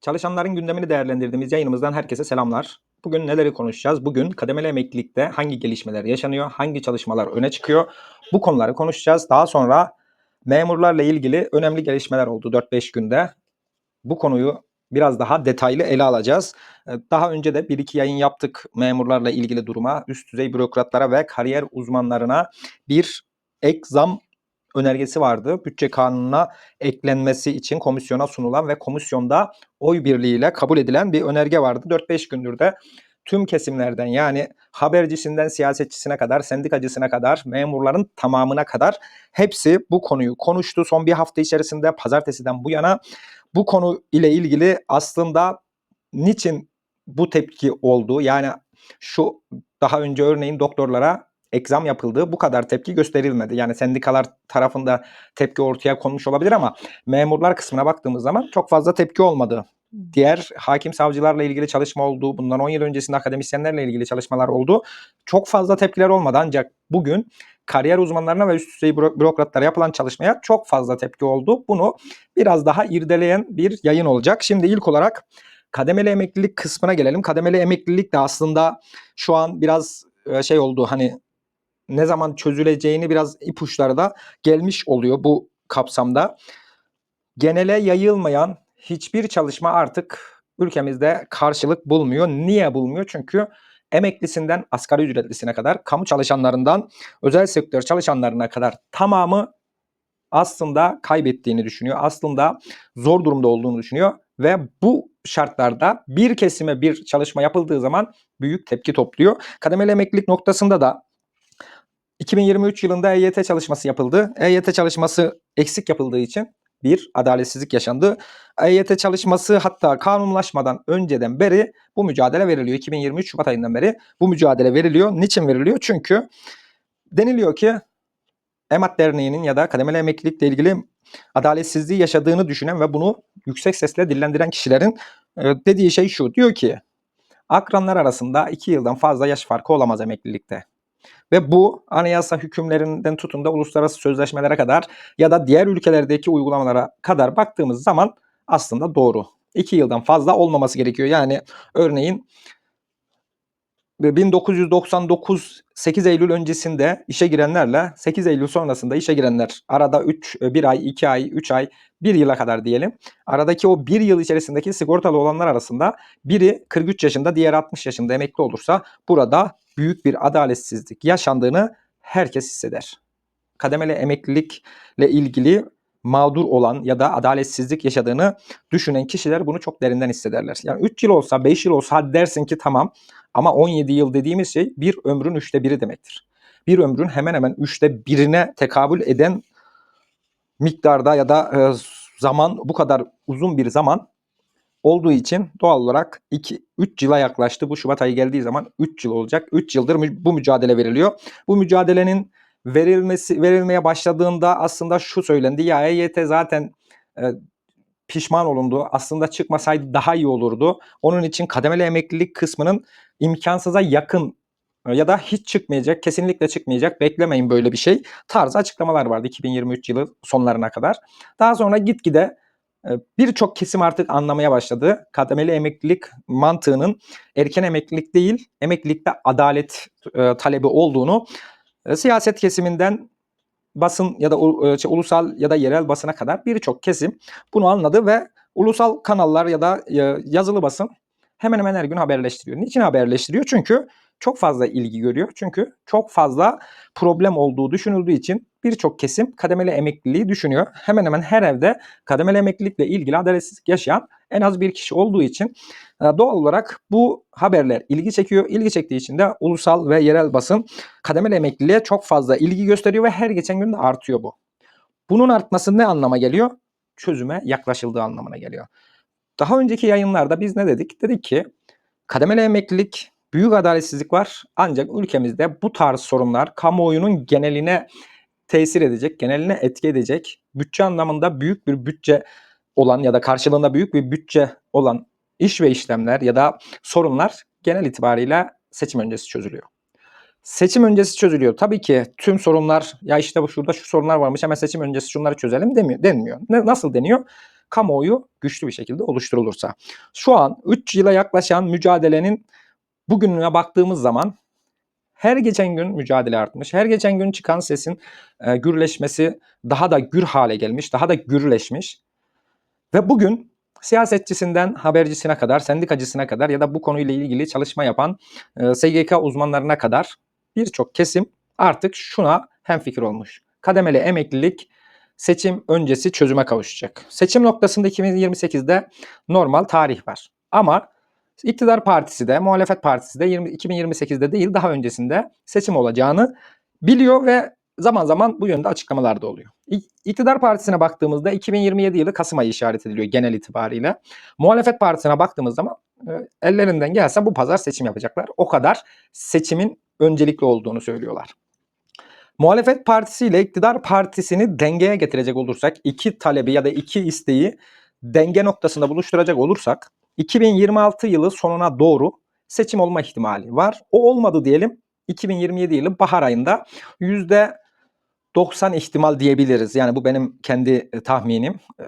Çalışanların gündemini değerlendirdiğimiz yayınımızdan herkese selamlar. Bugün neleri konuşacağız? Bugün kademeli emeklilikte hangi gelişmeler yaşanıyor? Hangi çalışmalar öne çıkıyor? Bu konuları konuşacağız. Daha sonra memurlarla ilgili önemli gelişmeler oldu 4-5 günde. Bu konuyu biraz daha detaylı ele alacağız. Ee, Daha önce de bir iki yayın yaptık memurlarla ilgili duruma, üst düzey bürokratlara ve kariyer uzmanlarına bir ek zam önergesi vardı. Bütçe kanununa eklenmesi için komisyona sunulan ve komisyonda oy birliğiyle kabul edilen bir önerge vardı. 4-5 gündür de tüm kesimlerden yani habercisinden siyasetçisine kadar, sendikacısına kadar, memurların tamamına kadar hepsi bu konuyu konuştu. Son bir hafta içerisinde pazartesiden bu yana bu konu ile ilgili aslında niçin bu tepki oldu? Yani şu daha önce örneğin doktorlara egzam yapıldı. Bu kadar tepki gösterilmedi. Yani sendikalar tarafında tepki ortaya konmuş olabilir ama memurlar kısmına baktığımız zaman çok fazla tepki olmadı. Diğer hakim savcılarla ilgili çalışma oldu. Bundan 10 yıl öncesinde akademisyenlerle ilgili çalışmalar oldu. Çok fazla tepkiler olmadı ancak bugün kariyer uzmanlarına ve üst düzey büro- bürokratlara yapılan çalışmaya çok fazla tepki oldu. Bunu biraz daha irdeleyen bir yayın olacak. Şimdi ilk olarak kademeli emeklilik kısmına gelelim. Kademeli emeklilik de aslında şu an biraz e, şey oldu hani ne zaman çözüleceğini biraz ipuçları da gelmiş oluyor bu kapsamda. Genele yayılmayan hiçbir çalışma artık ülkemizde karşılık bulmuyor. Niye bulmuyor? Çünkü emeklisinden asgari ücretlisine kadar, kamu çalışanlarından özel sektör çalışanlarına kadar tamamı aslında kaybettiğini düşünüyor. Aslında zor durumda olduğunu düşünüyor ve bu şartlarda bir kesime bir çalışma yapıldığı zaman büyük tepki topluyor. Kademeli emeklilik noktasında da 2023 yılında EYT çalışması yapıldı. EYT çalışması eksik yapıldığı için bir adaletsizlik yaşandı. EYT çalışması hatta kanunlaşmadan önceden beri bu mücadele veriliyor. 2023 Şubat ayından beri bu mücadele veriliyor. Niçin veriliyor? Çünkü deniliyor ki EMAT Derneği'nin ya da kademeli emeklilikle ilgili adaletsizliği yaşadığını düşünen ve bunu yüksek sesle dillendiren kişilerin e, dediği şey şu. Diyor ki akranlar arasında 2 yıldan fazla yaş farkı olamaz emeklilikte. Ve bu anayasa hükümlerinden tutun da uluslararası sözleşmelere kadar ya da diğer ülkelerdeki uygulamalara kadar baktığımız zaman aslında doğru. 2 yıldan fazla olmaması gerekiyor. Yani örneğin 1999 8 Eylül öncesinde işe girenlerle 8 Eylül sonrasında işe girenler arada 3 1 ay, 2 ay, 3 ay, 1 yıla kadar diyelim. Aradaki o 1 yıl içerisindeki sigortalı olanlar arasında biri 43 yaşında, diğeri 60 yaşında emekli olursa burada büyük bir adaletsizlik yaşandığını herkes hisseder. Kademeli emeklilikle ilgili mağdur olan ya da adaletsizlik yaşadığını düşünen kişiler bunu çok derinden hissederler. Yani 3 yıl olsa 5 yıl olsa dersin ki tamam ama 17 yıl dediğimiz şey bir ömrün üçte biri demektir. Bir ömrün hemen hemen üçte birine tekabül eden miktarda ya da e, zaman bu kadar uzun bir zaman olduğu için doğal olarak 2 3 yıla yaklaştı. Bu Şubat ayı geldiği zaman 3 yıl olacak. 3 yıldır bu mücadele veriliyor. Bu mücadelenin verilmesi verilmeye başladığında aslında şu söylendi. Ya EYT zaten e, pişman olundu. Aslında çıkmasaydı daha iyi olurdu. Onun için kademeli emeklilik kısmının imkansıza yakın e, ya da hiç çıkmayacak, kesinlikle çıkmayacak. Beklemeyin böyle bir şey. Tarzı açıklamalar vardı 2023 yılı sonlarına kadar. Daha sonra gitgide birçok kesim artık anlamaya başladı. Kademeli emeklilik mantığının erken emeklilik değil, emeklilikte adalet e, talebi olduğunu e, siyaset kesiminden basın ya da e, şey, ulusal ya da yerel basına kadar birçok kesim bunu anladı ve ulusal kanallar ya da e, yazılı basın hemen hemen her gün haberleştiriyor. Niçin haberleştiriyor? Çünkü çok fazla ilgi görüyor. Çünkü çok fazla problem olduğu düşünüldüğü için birçok kesim kademeli emekliliği düşünüyor. Hemen hemen her evde kademeli emeklilikle ilgili adaletsizlik yaşayan en az bir kişi olduğu için e, doğal olarak bu haberler ilgi çekiyor. İlgi çektiği için de ulusal ve yerel basın kademeli emekliliğe çok fazla ilgi gösteriyor ve her geçen gün de artıyor bu. Bunun artması ne anlama geliyor? Çözüme yaklaşıldığı anlamına geliyor. Daha önceki yayınlarda biz ne dedik? Dedik ki kademeli emeklilik büyük adaletsizlik var ancak ülkemizde bu tarz sorunlar kamuoyunun geneline tesir edecek, geneline etki edecek, bütçe anlamında büyük bir bütçe olan ya da karşılığında büyük bir bütçe olan iş ve işlemler ya da sorunlar genel itibariyle seçim öncesi çözülüyor. Seçim öncesi çözülüyor. Tabii ki tüm sorunlar ya işte bu şurada şu sorunlar varmış hemen seçim öncesi şunları çözelim demiyor, denmiyor. Ne, nasıl deniyor? kamuoyu güçlü bir şekilde oluşturulursa. Şu an 3 yıla yaklaşan mücadelenin bugününe baktığımız zaman her geçen gün mücadele artmış. Her geçen gün çıkan sesin e, gürleşmesi daha da gür hale gelmiş, daha da gürleşmiş. Ve bugün siyasetçisinden habercisine kadar, sendikacısına kadar ya da bu konuyla ilgili çalışma yapan e, SGK uzmanlarına kadar birçok kesim artık şuna hemfikir olmuş. Kademeli emeklilik seçim öncesi çözüme kavuşacak. Seçim noktasında 2028'de normal tarih var. Ama iktidar partisi de, muhalefet partisi de 20, 2028'de değil daha öncesinde seçim olacağını biliyor ve zaman zaman bu yönde açıklamalar da oluyor. İktidar partisine baktığımızda 2027 yılı Kasım ayı işaret ediliyor genel itibariyle. Muhalefet partisine baktığımız zaman e, ellerinden gelse bu pazar seçim yapacaklar. O kadar seçimin öncelikli olduğunu söylüyorlar. Muhalefet partisi ile iktidar partisini dengeye getirecek olursak, iki talebi ya da iki isteği denge noktasında buluşturacak olursak 2026 yılı sonuna doğru seçim olma ihtimali var. O olmadı diyelim 2027 yılı bahar ayında %90 ihtimal diyebiliriz. Yani bu benim kendi e, tahminim. Ee,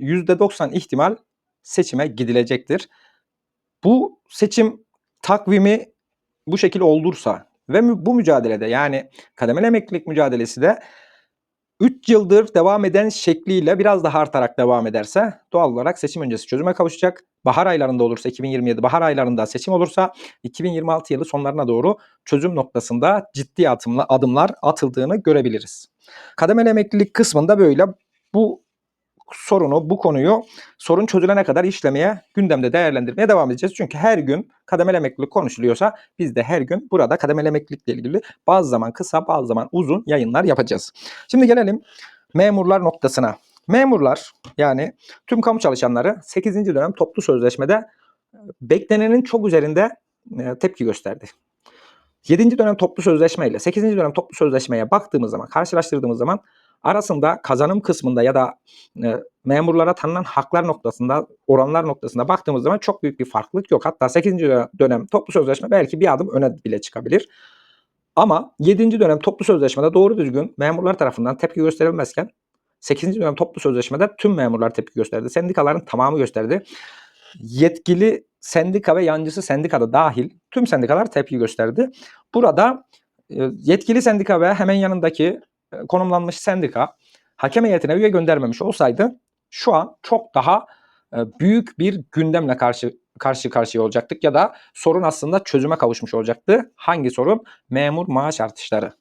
%90 ihtimal seçime gidilecektir. Bu seçim takvimi bu şekilde olursa ve bu mücadelede yani kademeli emeklilik mücadelesi de 3 yıldır devam eden şekliyle biraz daha artarak devam ederse doğal olarak seçim öncesi çözüme kavuşacak. Bahar aylarında olursa 2027 bahar aylarında seçim olursa 2026 yılı sonlarına doğru çözüm noktasında ciddi atımla adımlar atıldığını görebiliriz. Kademeli emeklilik kısmında böyle bu sorunu, bu konuyu sorun çözülene kadar işlemeye, gündemde değerlendirmeye devam edeceğiz. Çünkü her gün kademeli emeklilik konuşuluyorsa biz de her gün burada kademeli emeklilikle ilgili bazı zaman kısa, bazı zaman uzun yayınlar yapacağız. Şimdi gelelim memurlar noktasına. Memurlar yani tüm kamu çalışanları 8. dönem toplu sözleşmede e, beklenenin çok üzerinde e, tepki gösterdi. 7. dönem toplu sözleşme ile 8. dönem toplu sözleşmeye baktığımız zaman, karşılaştırdığımız zaman arasında kazanım kısmında ya da e, memurlara tanınan haklar noktasında, oranlar noktasında baktığımız zaman çok büyük bir farklılık yok. Hatta 8. dönem toplu sözleşme belki bir adım öne bile çıkabilir. Ama 7. dönem toplu sözleşmede doğru düzgün memurlar tarafından tepki gösterilmezken 8. dönem toplu sözleşmede tüm memurlar tepki gösterdi. Sendikaların tamamı gösterdi. Yetkili sendika ve yancısı sendikada dahil tüm sendikalar tepki gösterdi. Burada e, yetkili sendika ve hemen yanındaki konumlanmış sendika hakem heyetine üye göndermemiş olsaydı şu an çok daha e, büyük bir gündemle karşı karşı karşıya olacaktık ya da sorun aslında çözüme kavuşmuş olacaktı. Hangi sorun? Memur maaş artışları.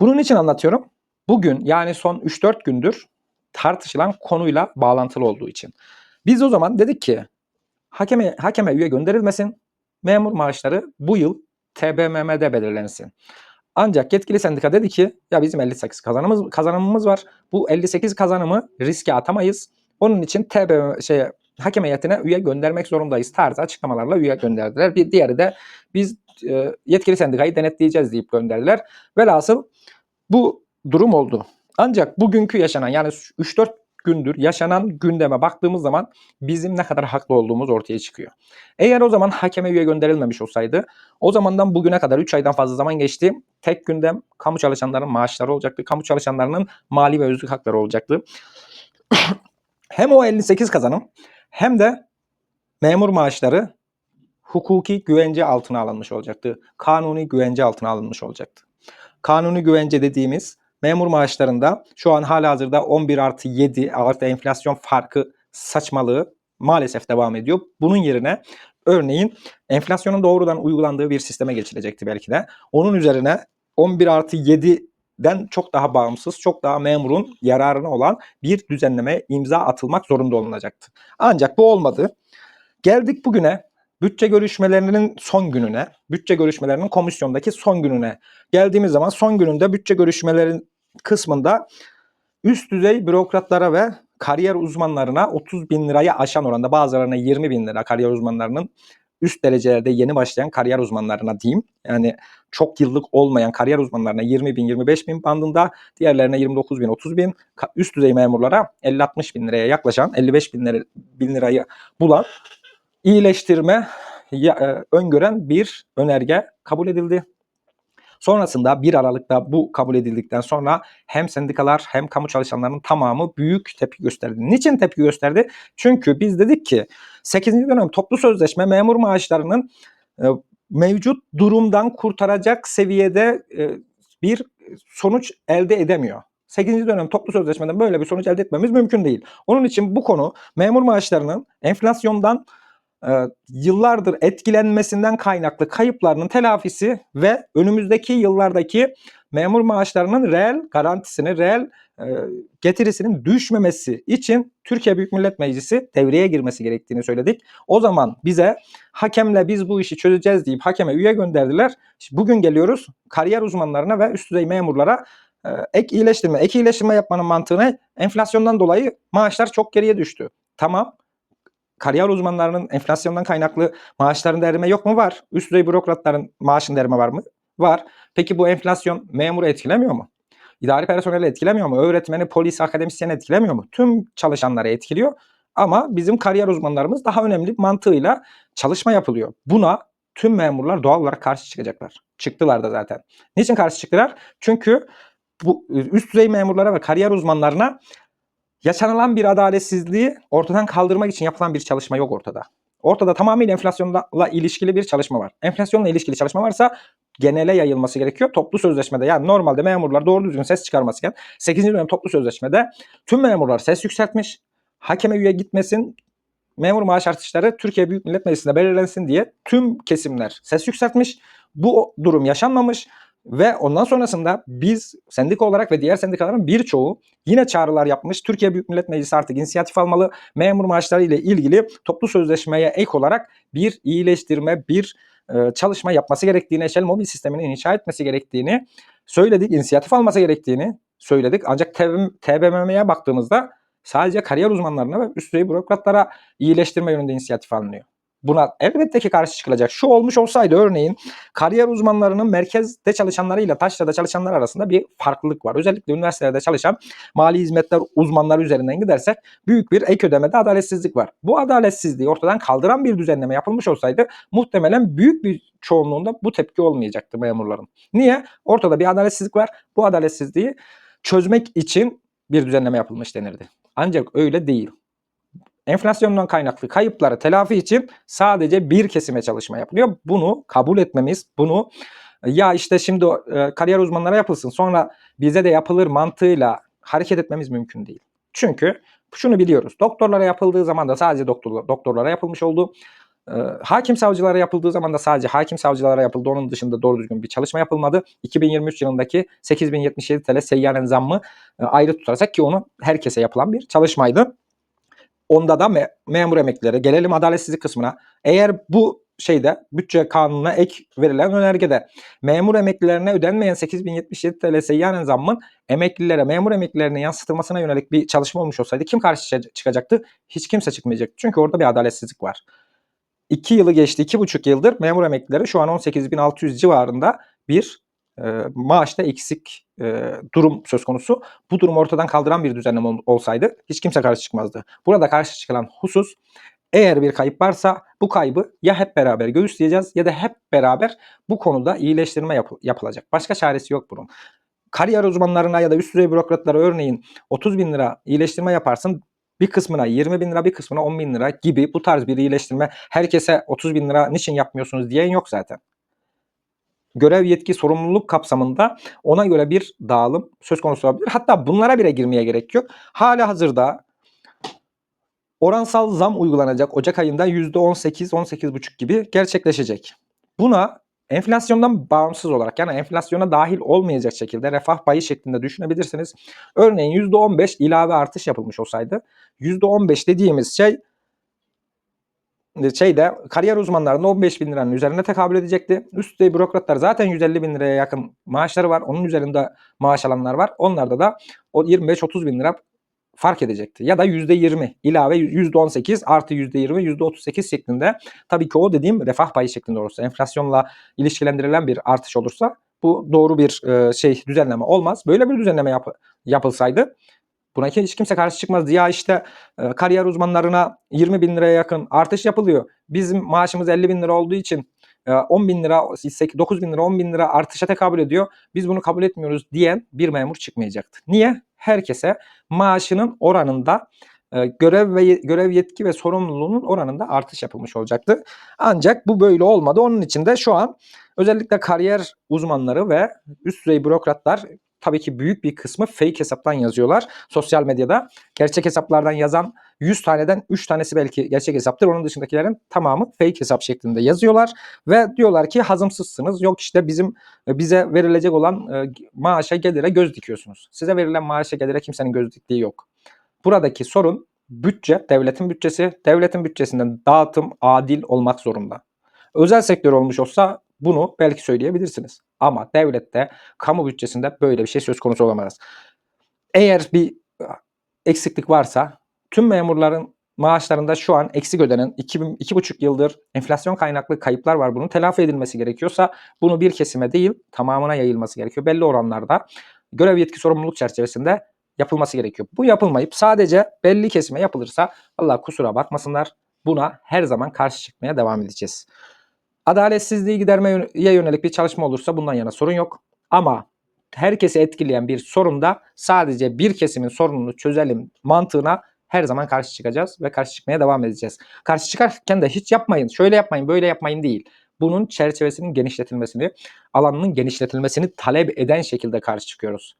Bunun için anlatıyorum. Bugün yani son 3-4 gündür tartışılan konuyla bağlantılı olduğu için. Biz o zaman dedik ki hakeme, hakeme üye gönderilmesin. Memur maaşları bu yıl TBMM'de belirlensin. Ancak yetkili sendika dedi ki ya bizim 58 kazanımız kazanımımız var. Bu 58 kazanımı riske atamayız. Onun için TB şey hakem heyetine üye göndermek zorundayız tarzı açıklamalarla üye gönderdiler. Bir diğeri de biz e, yetkili sendikayı denetleyeceğiz deyip gönderdiler. Velhasıl bu durum oldu. Ancak bugünkü yaşanan yani 3-4 gündür yaşanan gündeme baktığımız zaman bizim ne kadar haklı olduğumuz ortaya çıkıyor. Eğer o zaman hakeme üye gönderilmemiş olsaydı o zamandan bugüne kadar 3 aydan fazla zaman geçti. Tek gündem kamu çalışanlarının maaşları olacaktı. Kamu çalışanlarının mali ve özlük hakları olacaktı. hem o 58 kazanım hem de memur maaşları hukuki güvence altına alınmış olacaktı. Kanuni güvence altına alınmış olacaktı. Kanuni güvence dediğimiz memur maaşlarında şu an hala hazırda 11 artı 7 artı enflasyon farkı saçmalığı maalesef devam ediyor. Bunun yerine örneğin enflasyonun doğrudan uygulandığı bir sisteme geçilecekti belki de. Onun üzerine 11 artı 7'den çok daha bağımsız, çok daha memurun yararına olan bir düzenleme imza atılmak zorunda olunacaktı. Ancak bu olmadı. Geldik bugüne bütçe görüşmelerinin son gününe, bütçe görüşmelerinin komisyondaki son gününe geldiğimiz zaman son gününde bütçe görüşmelerin kısmında üst düzey bürokratlara ve kariyer uzmanlarına 30 bin lirayı aşan oranda bazılarına 20 bin lira kariyer uzmanlarının üst derecelerde yeni başlayan kariyer uzmanlarına diyeyim. Yani çok yıllık olmayan kariyer uzmanlarına 20 bin 25 bin bandında diğerlerine 29 bin 30 bin üst düzey memurlara 50-60 bin liraya yaklaşan 55 bin, lira, bin lirayı bulan iyileştirme e, öngören bir önerge kabul edildi. Sonrasında 1 Aralık'ta bu kabul edildikten sonra hem sendikalar hem kamu çalışanlarının tamamı büyük tepki gösterdi. Niçin tepki gösterdi? Çünkü biz dedik ki 8. dönem toplu sözleşme memur maaşlarının e, mevcut durumdan kurtaracak seviyede e, bir sonuç elde edemiyor. 8. dönem toplu sözleşmeden böyle bir sonuç elde etmemiz mümkün değil. Onun için bu konu memur maaşlarının enflasyondan yıllardır etkilenmesinden kaynaklı kayıplarının telafisi ve önümüzdeki yıllardaki memur maaşlarının reel garantisini, reel e, getirisinin düşmemesi için Türkiye Büyük Millet Meclisi devreye girmesi gerektiğini söyledik. O zaman bize hakemle biz bu işi çözeceğiz deyip hakeme üye gönderdiler. Bugün geliyoruz kariyer uzmanlarına ve üst düzey memurlara e, ek iyileştirme. Ek iyileştirme yapmanın mantığını enflasyondan dolayı maaşlar çok geriye düştü. Tamam kariyer uzmanlarının enflasyondan kaynaklı maaşlarında erime yok mu? Var. Üst düzey bürokratların maaşında erime var mı? Var. Peki bu enflasyon memuru etkilemiyor mu? İdari personeli etkilemiyor mu? Öğretmeni, polis, akademisyeni etkilemiyor mu? Tüm çalışanları etkiliyor. Ama bizim kariyer uzmanlarımız daha önemli mantığıyla çalışma yapılıyor. Buna tüm memurlar doğal olarak karşı çıkacaklar. Çıktılar da zaten. Niçin karşı çıktılar? Çünkü bu üst düzey memurlara ve kariyer uzmanlarına yaşanılan bir adaletsizliği ortadan kaldırmak için yapılan bir çalışma yok ortada. Ortada tamamıyla enflasyonla ilişkili bir çalışma var. Enflasyonla ilişkili çalışma varsa genele yayılması gerekiyor. Toplu sözleşmede yani normalde memurlar doğru düzgün ses çıkarmazken 8. dönem toplu sözleşmede tüm memurlar ses yükseltmiş. Hakeme üye gitmesin, memur maaş artışları Türkiye Büyük Millet Meclisi'nde belirlensin diye tüm kesimler ses yükseltmiş. Bu durum yaşanmamış. Ve ondan sonrasında biz sendika olarak ve diğer sendikaların birçoğu yine çağrılar yapmış. Türkiye Büyük Millet Meclisi artık inisiyatif almalı. Memur maaşları ile ilgili toplu sözleşmeye ek olarak bir iyileştirme, bir e, çalışma yapması gerektiğini, Shell mobil sistemini inşa etmesi gerektiğini söyledik. inisiyatif alması gerektiğini söyledik. Ancak TBMM'ye baktığımızda sadece kariyer uzmanlarına ve üst düzey bürokratlara iyileştirme yönünde inisiyatif alınıyor. Buna elbette ki karşı çıkılacak. Şu olmuş olsaydı örneğin kariyer uzmanlarının merkezde çalışanlarıyla taşrada çalışanlar arasında bir farklılık var. Özellikle üniversitelerde çalışan mali hizmetler uzmanları üzerinden gidersek büyük bir ek ödemede adaletsizlik var. Bu adaletsizliği ortadan kaldıran bir düzenleme yapılmış olsaydı muhtemelen büyük bir çoğunluğunda bu tepki olmayacaktı memurların. Niye? Ortada bir adaletsizlik var. Bu adaletsizliği çözmek için bir düzenleme yapılmış denirdi. Ancak öyle değil enflasyondan kaynaklı kayıpları telafi için sadece bir kesime çalışma yapılıyor. Bunu kabul etmemiz, bunu ya işte şimdi e, kariyer uzmanlara yapılsın sonra bize de yapılır mantığıyla hareket etmemiz mümkün değil. Çünkü şunu biliyoruz. Doktorlara yapıldığı zaman da sadece doktor, doktorlara yapılmış oldu. E, hakim savcılara yapıldığı zaman da sadece hakim savcılara yapıldı. Onun dışında doğru düzgün bir çalışma yapılmadı. 2023 yılındaki 8077 TL seyyanen zammı e, ayrı tutarsak ki onu herkese yapılan bir çalışmaydı. Onda da me- memur emeklileri gelelim adaletsizlik kısmına. Eğer bu şeyde bütçe kanununa ek verilen önergede memur emeklilerine ödenmeyen 8077 TL seyyanen zammın emeklilere, memur emeklilerine yansıtılmasına yönelik bir çalışma olmuş olsaydı kim karşı çıkacaktı? Hiç kimse çıkmayacaktı. Çünkü orada bir adaletsizlik var. 2 yılı geçti, 2,5 yıldır memur emeklileri şu an 18.600 civarında bir maaşta eksik durum söz konusu. Bu durumu ortadan kaldıran bir düzenleme olsaydı hiç kimse karşı çıkmazdı. Burada karşı çıkılan husus eğer bir kayıp varsa bu kaybı ya hep beraber göğüsleyeceğiz ya da hep beraber bu konuda iyileştirme yap- yapılacak. Başka çaresi yok bunun. Kariyer uzmanlarına ya da üst düzey bürokratlara örneğin 30 bin lira iyileştirme yaparsın bir kısmına 20 bin lira bir kısmına 10 bin lira gibi bu tarz bir iyileştirme herkese 30 bin lira niçin yapmıyorsunuz diyen yok zaten görev yetki sorumluluk kapsamında ona göre bir dağılım söz konusu olabilir. Hatta bunlara bile girmeye gerek yok. Hala hazırda oransal zam uygulanacak Ocak ayında %18-18,5 gibi gerçekleşecek. Buna enflasyondan bağımsız olarak yani enflasyona dahil olmayacak şekilde refah payı şeklinde düşünebilirsiniz. Örneğin %15 ilave artış yapılmış olsaydı %15 dediğimiz şey şeyde kariyer uzmanlarının 15 bin liranın üzerinde tekabül edecekti. Üst düzey bürokratlar zaten 150 bin liraya yakın maaşları var. Onun üzerinde maaş alanlar var. Onlarda da o 25-30 bin lira fark edecekti. Ya da %20 ilave %18 artı %20 %38 şeklinde. Tabii ki o dediğim refah payı şeklinde olursa enflasyonla ilişkilendirilen bir artış olursa bu doğru bir e, şey düzenleme olmaz. Böyle bir düzenleme yap, yapılsaydı Buna hiç kimse karşı çıkmaz. Ya işte e, kariyer uzmanlarına 20 bin liraya yakın artış yapılıyor. Bizim maaşımız 50 bin lira olduğu için e, 10 bin lira, 9 bin lira, 10 bin lira artışa tekabül ediyor. Biz bunu kabul etmiyoruz diyen bir memur çıkmayacaktı. Niye? Herkese maaşının oranında e, görev ve görev yetki ve sorumluluğunun oranında artış yapılmış olacaktı. Ancak bu böyle olmadı. Onun için de şu an özellikle kariyer uzmanları ve üst düzey bürokratlar tabii ki büyük bir kısmı fake hesaptan yazıyorlar sosyal medyada. Gerçek hesaplardan yazan 100 taneden 3 tanesi belki gerçek hesaptır. Onun dışındakilerin tamamı fake hesap şeklinde yazıyorlar ve diyorlar ki hazımsızsınız. Yok işte bizim e, bize verilecek olan e, maaşa gelire göz dikiyorsunuz. Size verilen maaşa gelire kimsenin göz diktiği yok. Buradaki sorun bütçe, devletin bütçesi. Devletin bütçesinden dağıtım adil olmak zorunda. Özel sektör olmuş olsa bunu belki söyleyebilirsiniz. Ama devlette, kamu bütçesinde böyle bir şey söz konusu olamaz. Eğer bir eksiklik varsa tüm memurların maaşlarında şu an eksik ödenen 2,5 yıldır enflasyon kaynaklı kayıplar var. Bunun telafi edilmesi gerekiyorsa bunu bir kesime değil tamamına yayılması gerekiyor. Belli oranlarda görev yetki sorumluluk çerçevesinde yapılması gerekiyor. Bu yapılmayıp sadece belli kesime yapılırsa Allah kusura bakmasınlar buna her zaman karşı çıkmaya devam edeceğiz. Adaletsizliği gidermeye yönelik bir çalışma olursa bundan yana sorun yok. Ama herkesi etkileyen bir sorunda sadece bir kesimin sorununu çözelim mantığına her zaman karşı çıkacağız ve karşı çıkmaya devam edeceğiz. Karşı çıkarken de hiç yapmayın, şöyle yapmayın, böyle yapmayın değil. Bunun çerçevesinin genişletilmesini, alanının genişletilmesini talep eden şekilde karşı çıkıyoruz.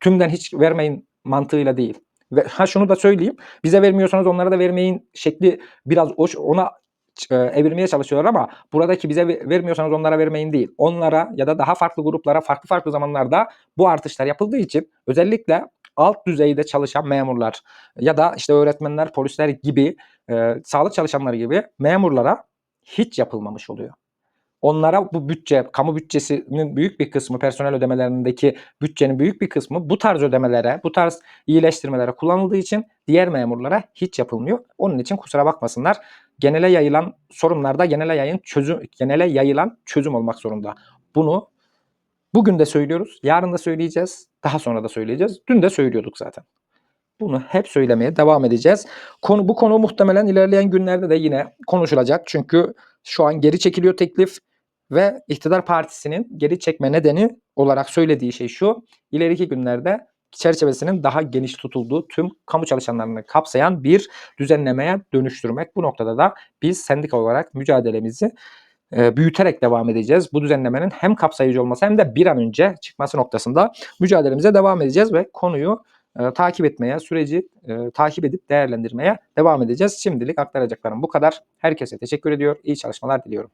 Tümden hiç vermeyin mantığıyla değil. Ve ha şunu da söyleyeyim. Bize vermiyorsanız onlara da vermeyin şekli biraz ona e, evirmeye çalışıyorlar ama buradaki bize vermiyorsanız onlara vermeyin değil. Onlara ya da daha farklı gruplara farklı farklı zamanlarda bu artışlar yapıldığı için özellikle alt düzeyde çalışan memurlar ya da işte öğretmenler, polisler gibi e, sağlık çalışanları gibi memurlara hiç yapılmamış oluyor. Onlara bu bütçe, kamu bütçesinin büyük bir kısmı, personel ödemelerindeki bütçenin büyük bir kısmı bu tarz ödemelere, bu tarz iyileştirmelere kullanıldığı için diğer memurlara hiç yapılmıyor. Onun için kusura bakmasınlar. Genele yayılan sorunlarda genele yayın çözüm genele yayılan çözüm olmak zorunda. Bunu bugün de söylüyoruz, yarın da söyleyeceğiz, daha sonra da söyleyeceğiz. Dün de söylüyorduk zaten. Bunu hep söylemeye devam edeceğiz. Konu bu konu muhtemelen ilerleyen günlerde de yine konuşulacak. Çünkü şu an geri çekiliyor teklif ve iktidar partisinin geri çekme nedeni olarak söylediği şey şu. İleriki günlerde çerçevesinin daha geniş tutulduğu tüm kamu çalışanlarını kapsayan bir düzenlemeye dönüştürmek. Bu noktada da biz sendika olarak mücadelemizi e, büyüterek devam edeceğiz. Bu düzenlemenin hem kapsayıcı olması hem de bir an önce çıkması noktasında mücadelemize devam edeceğiz ve konuyu e, takip etmeye, süreci e, takip edip değerlendirmeye devam edeceğiz. Şimdilik aktaracaklarım bu kadar. Herkese teşekkür ediyor. İyi çalışmalar diliyorum.